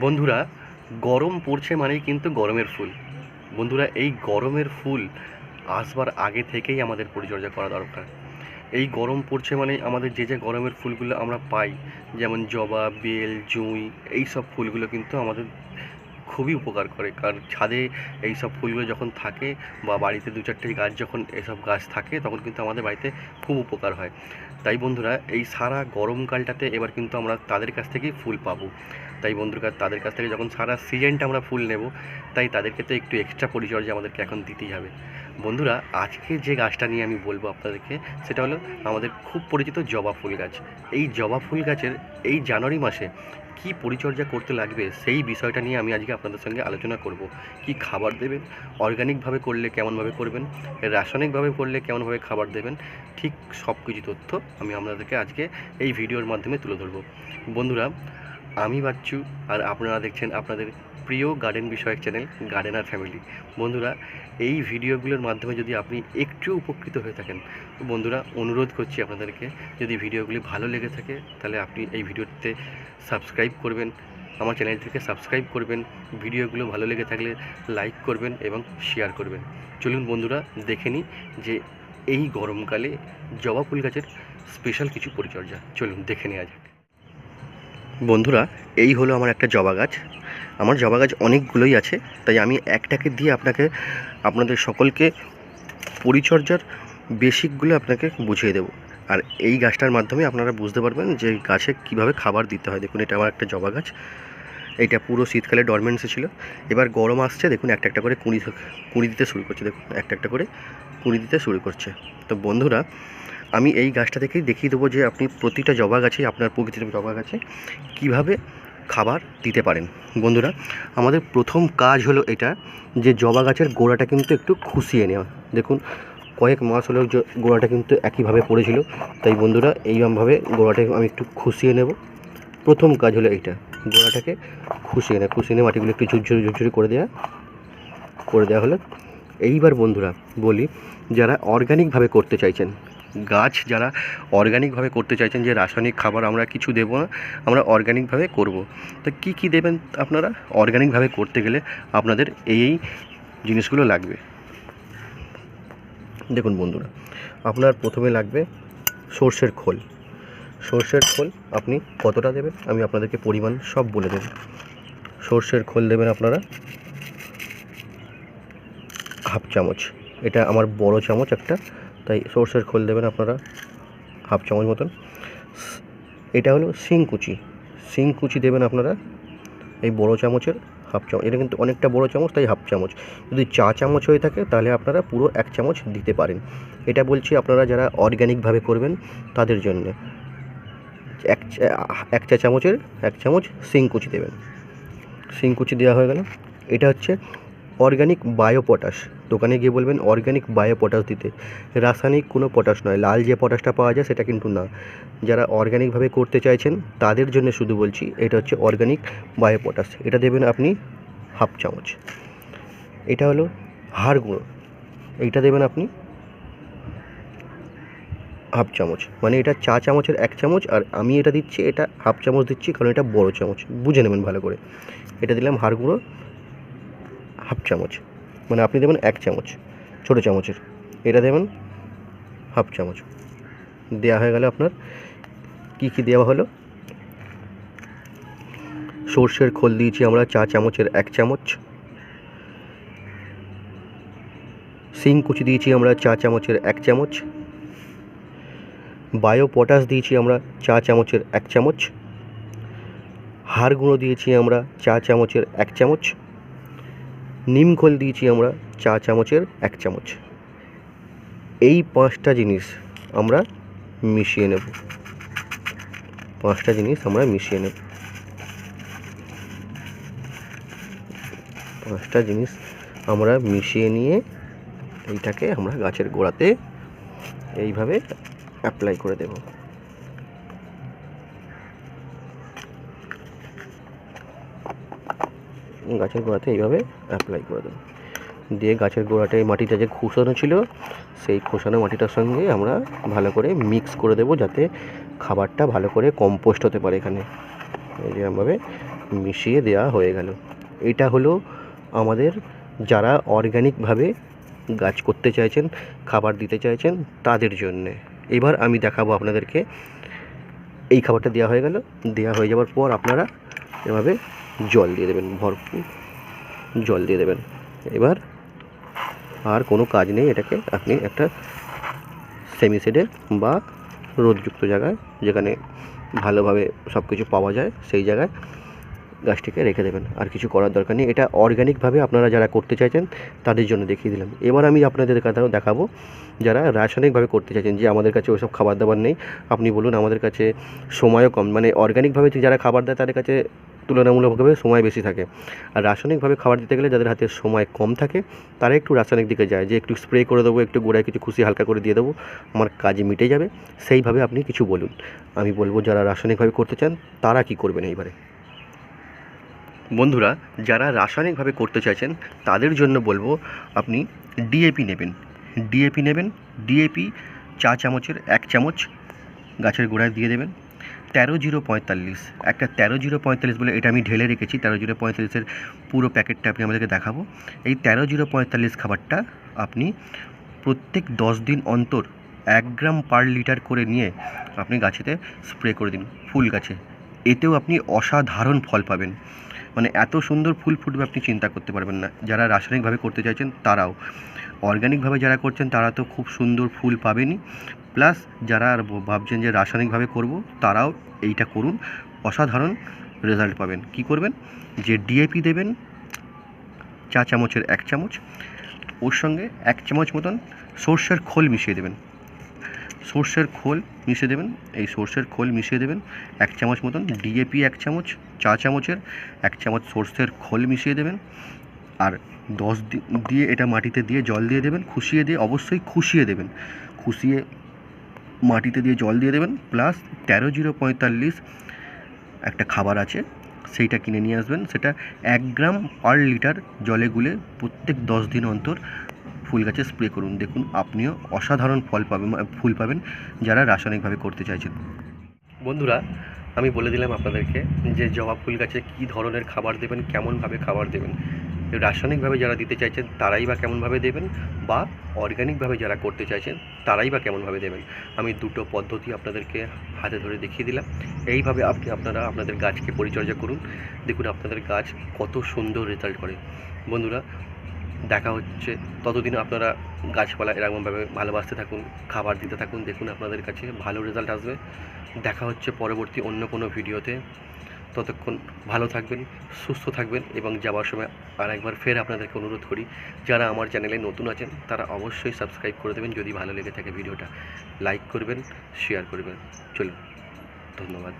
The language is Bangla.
বন্ধুরা, গরম পড়ছে মানেই কিন্তু গরমের ফুল। বন্ধুরা, এই গরমের ফুল আসবার আগে থেকেই আমাদের পরিচর্যা করা দরকার। এই গরম পড়ছে মানে আমাদের যে যে গরমের ফুলগুলো আমরা পাই, যেমন জবা, বেল, জুঁই এই সব ফুলগুলো কিন্তু আমাদের খুবই উপকার করে। কারণ ছাদে এই সব ফুলগুলো যখন থাকে বা বাড়িতে দু চারটে গাছ যখন এসব গাছ থাকে, তখন কিন্তু আমাদের বাড়িতে খুব উপকার হয়। তাই বন্ধুরা, এই সারা গরমকালটাতে এবার কিন্তু আমরা তাদের কাছ থেকেই ফুল পাবো। তাই বন্ধুরা তাদের কাছ থেকে যখন সারা সিজনটা আমরা ফুল নেব, তাই তাদেরকে তো একটু এক্সট্রা পরিচর্যা আমাদেরকে এখন দিতেই হবে। বন্ধুরা, আজকে যে গাছটা নিয়ে আমি বলব আপনাদেরকে, সেটা হলো আমাদের খুব পরিচিত জবা ফুল গাছ। এই জবা ফুল গাছের এই জানুয়ারি মাসে কি পরিচর্যা করতে লাগবে, সেই বিষয়টা নিয়ে আমি আজকে আপনাদের সঙ্গে আলোচনা করব। কি খাবার দেবেন অর্গানিকভাবে করলে কেমনভাবে করবেন রাসায়নিকভাবে করলে কেমনভাবে খাবার দেবেন, ঠিক সব কিছু তথ্য আমি আপনাদেরকে আজকে এই ভিডিওর মাধ্যমে তুলে ধরবো। বন্ধুরা আমি বাচ্চু আর আপনারা দেখছেন আপনাদের প্রিয় গার্ডেন বিষয়ক চ্যানেল গার্ডেনার ফ্যামিলি। বন্ধুরা, এই ভিডিওগুলোর মাধ্যমে যদি আপনি একটু উপকৃত হয়ে থাকেন, বন্ধুরা, অনুরোধ করছি আপনাদেরকে, যদি ভিডিওগুলি ভালো লেগে থাকে, তাহলে আপনি এই ভিডিওতে সাবস্ক্রাইব করবেন, আমার চ্যানেলটিকে সাবস্ক্রাইব করবেন, ভিডিওগুলো ভালো লেগে থাকলে লাইক করবেন এবং শেয়ার করবেন। চলুন বন্ধুরা, দেখে নিই যে এই গরমকালে জবা ফুল গাছের স্পেশাল কিছু পরিচর্যা। চলুন দেখে নেওয়া যাক। বন্ধুরা, এই হলো আমার একটা জবা গাছ। আমার জবা গাছ অনেকগুলোই আছে, তাই আমি একটাকে দিয়ে আপনাকে, আপনাদের সকলকে পরিচর্যার বেসিকগুলো আপনাকে বুঝিয়ে দেবো। আর এই গাছটার মাধ্যমে আপনারা বুঝতে পারবেন যে গাছে কীভাবে খাবার দিতে হয়। দেখুন, এটা আমার একটা জবা গাছ। এটা পুরো শীতকালে ডরমেন্সে ছিল। এবার গরম আসছে, দেখুন, একটা একটা করে কুঁড়ি কুঁড়ি দিতে শুরু করছে। দেখুন, একটা একটা করে কুঁড়ি দিতে শুরু করছে। তো বন্ধুরা আমি এই গাছটা থেকেই দেখিয়ে দেবো যে আপনি প্রতিটা জবা গাছে, আপনার প্রকৃতির জবা গাছে কীভাবে খাবার দিতে পারেন। বন্ধুরা, আমাদের প্রথম কাজ হলো এটা যে জবা গাছের গোড়াটা কিন্তু একটু খুশিয়ে নেওয়া। দেখুন, কয়েক মাস হলেও গোড়াটা কিন্তু একইভাবে পড়েছিল। তাই বন্ধুরা, এইরকমভাবে গোড়াটাকে আমি একটু খুশিয়ে নেব। প্রথম কাজ হলো এইটা, গোড়াটাকে খুশিয়ে নেয় খুশিয়ে নিয়ে মাটিগুলো একটু ঝুরঝুরি ঝুরঝুরি করে দেওয়া করে দেওয়া হলো। এইবার বন্ধুরা, বলি, যারা অর্গানিকভাবে করতে চাইছেন গাছ যারা অর্গানিকভাবে করতে চাইছেন যে রাসায়নিক খাবার আমরা কিছু দেবো না, আমরা অর্গানিকভাবে করব। তো কি কি দেবেন আপনারা? অর্গানিকভাবে করতে গেলে আপনাদের এই জিনিসগুলো লাগবে। দেখুন বন্ধুরা, আপনার প্রথমে লাগবে সর্ষের খোল। সর্ষের খোল আপনি কতটা দেবেন? আমি আপনাদেরকে পরিমাণ সব বলে দেব। সর্ষের খোল দেবেন আপনারা হাফ চামচ। এটা আমার বড় চামচ একটা তাই সর্ষের খোল দেবেন আপনারা, হাফ চামচ মতন। এটা হলো শিংকুচি শিংকুচি দেবেন আপনারা, এই বড় চামচের হাফ চামচ। এটা কিন্তু অনেকটা বড় চামচ, তাই হাফ চামচ। যদি চা চামচ হয়ে থাকে, তাহলে আপনারা পুরো এক চামচ দিতে পারেন। এটা বলছি আপনারা যারা অর্গ্যানিকভাবে করবেন, তাদের জন্য। এক এক চা চামচের, এক চামচ শিংকুচি দেবেন। শিংকুচি দেওয়া হয়ে গেল। এটা হচ্ছে অর্গানিক বায়ো পটাশ। দোকানে গিয়ে বলবেন, অর্গানিক বায়ো পটাশ দিতে। রাসায়নিক কোনো পটাশ নয়, লাল যে পটাশটা পাওয়া যায় সেটা কিন্তু না। যারা অর্গানিকভাবে করতে চাইছেন, তাদের জন্য শুধু বলছি, এটা হচ্ছে অর্গানিক বায়ো পটাশ। এটা দেবেন আপনি হাফ চামচ। এটা হলো হাড় গুঁড়ো। এইটা দেবেন আপনি হাফ চামচ। মানে এটা চা চামচের এক চামচ, আর আমি এটা দিচ্ছি, এটা হাফ চামচ দিচ্ছি, কারণ এটা বড় চামচ। বুঝে নেবেন ভালো করে। এটা দিলাম হাড় গুঁড়ো। হাফ চামচ। মানে আপনি দেবেন এক চামচ, ছোটো চামচের। এটা দেবেন হাফ চামচ। দেওয়া হয়ে গেল আপনার কি কি দেওয়া হলো? সর্ষের খোল দিয়েছি আমরা, চা চামচের এক চামচ। সিং কুচি দিয়েছি আমরা, চা চামচের এক চামচ। বায়ো পটাশ দিয়েছি আমরা, চা চামচের এক চামচ। হাড় গুঁড়ো দিয়েছি আমরা, চা চামচের এক চামচ। নিম খোল দিয়েছি আমরা চা চামচের এক চামচ। এই পাঁচটা জিনিস আমরা মিশিয়ে নেব। পাঁচটা জিনিস আমরা মিশিয়ে নেব। পাঁচটা জিনিস আমরা মিশিয়ে নিয়ে এইটাকে আমরা গাছের গোড়াতে এইভাবে অ্যাপ্লাই করে দেব। গাছের গোড়াতে এইভাবে অ্যাপ্লাই করে দেবো। দিয়ে গাছের গোড়াটায় মাটিটা যে খোসানো ছিল, সেই খোসানো মাটিটার সঙ্গে আমরা ভালো করে মিক্স করে দেবো যাতে খাবারটা ভালো করে কম্পোস্ট হতে পারে এখানে। এই মিশিয়ে দেওয়া হয়ে গেল। এটা হলো আমাদের যারা অর্গ্যানিকভাবে গাছ করতে চাইছেন, খাবার দিতে চাইছেন, তাদের জন্যে। এবার আমি দেখাবো আপনাদেরকে, এই খাবারটা দেওয়া হয়ে গেল। দেওয়া হয়ে যাওয়ার পর আপনারা এভাবে জল দিয়ে দেবেন, ভরপুর জল দিয়ে দেবেন। এবার আর কোনো কাজ নেই, এটাকে আপনি একটা সেমি শেডে বা রোদযুক্ত জায়গায়, যেখানে ভালোভাবে সব কিছু পাওয়া যায়, সেই জায়গায় গাছটিকে রেখে দেবেন। আর কিছু করার দরকার নেই, এটা অর্গ্যানিকভাবে আপনারা যারা করতে চাইছেন, তাদের জন্য দেখিয়ে দিলাম। এবার আমি আপনাদের কথা- দেখাবো, যারা রাসায়নিকভাবে করতে চাইছেন, যে আমাদের কাছে ওসব খাবার দাবার নেই, আপনি বলুন আমাদের কাছে সময়ও কম মানে অর্গ্যানিকভাবে যারা খাবার দেয়, তাদের কাছে তুলনামূলকভাবে সময় বেশি থাকে। আর রাসায়নিকভাবে খাবার দিতে গেলে যাদের হাতে সময় কম থাকে, তারা একটু রাসায়নিক দিকে যায়, যে একটু স্প্রে করে দেবো, একটু গোড়ায় কিছু খুশি হালকা করে দিয়ে দেবো, আমার কাজ মিটে যাবে। সেইভাবে আপনি কিছু বলুন। আমি বলব, যারা রাসায়নিকভাবে করতে চান, তারা কি করবেন এইবারে? বন্ধুরা, যারা রাসায়নিকভাবে করতে চাইছেন, তাদের জন্য বলব, আপনি ডিএপি নেবেন। ডিএপি নেবেন। ডিএপি চা চামচের এক চামচ গাছের গোড়ায় দিয়ে দেবেন। তেরো জিরো পঁয়তাল্লিশ। একটা তেরো জিরো পঁয়তাল্লিশ বলে এটা আমি ঢেলে রেখেছি, তেরো জিরো পঁয়তাল্লিশের পুরো প্যাকেটটা আপনি আমাদেরকে দেখাবো। এই তেরো জিরো পঁয়তাল্লিশ খাবারটা আপনি প্রত্যেক দশ দিন অন্তর এক গ্রাম পার লিটার করে নিয়ে আপনি গাছেতে স্প্রে করে দিন, ফুল গাছে। এতেও আপনি অসাধারণ ফল পাবেন। মানে এত সুন্দর ফুল ফুটবে আপনি চিন্তা করতে পারবেন না। যারা রাসায়নিকভাবে করতে চাইছেন তারাও। অর্গ্যানিকভাবে যারা করছেন তারা তো খুব সুন্দর ফুল পাবেনই। প্লাস যারা আর ভাবছেন যে রাসায়নিকভাবে করব, তারাও এইটা করুন। অসাধারণ রেজাল্ট পাবেন। কি করবেন? যে ডিএপি দেবেন, চা চামচের এক চামচ, ওর সঙ্গে এক চামচ মতন সর্ষের খোল মিশিয়ে দেবেন। সর্ষের খোল মিশিয়ে দেবেন, এই সর্ষের খোল মিশিয়ে দেবেন, এক চামচ মতন ডিএপি এক চামচ, চা চামচের এক চামচ সর্ষের খোল মিশিয়ে দেবেন। আর দশ দিয়ে এটা মাটিতে দিয়ে জল দিয়ে দেবেন, খুশিয়ে দিয়ে অবশ্যই খুশিয়ে দেবেন। খুশিয়ে মাটিতে দিয়ে জল দিয়ে দেবেন প্লাস তেরো জিরো পঁয়তাল্লিশ একটা খাবার আছে, সেইটা কিনে নিয়ে আসবেন। সেটা এক গ্রাম পার লিটার জলে গুলে প্রত্যেক দশ দিন অন্তর ফুল গাছে স্প্রে করুন। দেখুন, আপনিও অসাধারণ ফল পাবেন ফুল পাবেন যারা রাসায়নিকভাবে করতে চাইছেন। বন্ধুরা, আমি বলে দিলাম আপনাদেরকে যে জবা ফুল গাছে কী ধরনের খাবার দেবেন, কেমনভাবে খাবার দেবেন। রাসায়নিকভাবে যারা দিতে চাইছেন, তারাই বা কেমনভাবে দেবেন? বা অর্গ্যানিকভাবে যারা করতে চাইছেন, তারাই বা কেমনভাবে দেবেন? আমি দুটো পদ্ধতি আপনাদেরকে হাতে ধরে দেখিয়ে দিলাম। এইভাবে আপনি আপনারা আপনাদের গাছকে পরিচর্যা করুন। দেখুন আপনাদের গাছ কত সুন্দর রেজাল্ট করে। বন্ধুরা, দেখা হচ্ছে। ততদিন আপনারা গাছপালা এরকমভাবে ভালোবাসতে থাকুন, খাবার দিতে থাকুন। দেখুন আপনাদের কাছে ভালো রেজাল্ট আসবে। দেখা হচ্ছে পরবর্তী অন্য কোনো ভিডিওতে ততক্ষণ ভালো থাকবেন, সুস্থ থাকবেন এবং যাওয়ার সময় আর একবার ফের আপনাদেরকে অনুরোধ করি, যারা আমার চ্যানেলে নতুন আছেন তারা অবশ্যই সাবস্ক্রাইব করে দেবেন। যদি ভালো লেগে থাকে ভিডিওটা, লাইক করবেন শেয়ার করবেন। চলুন, ধন্যবাদ।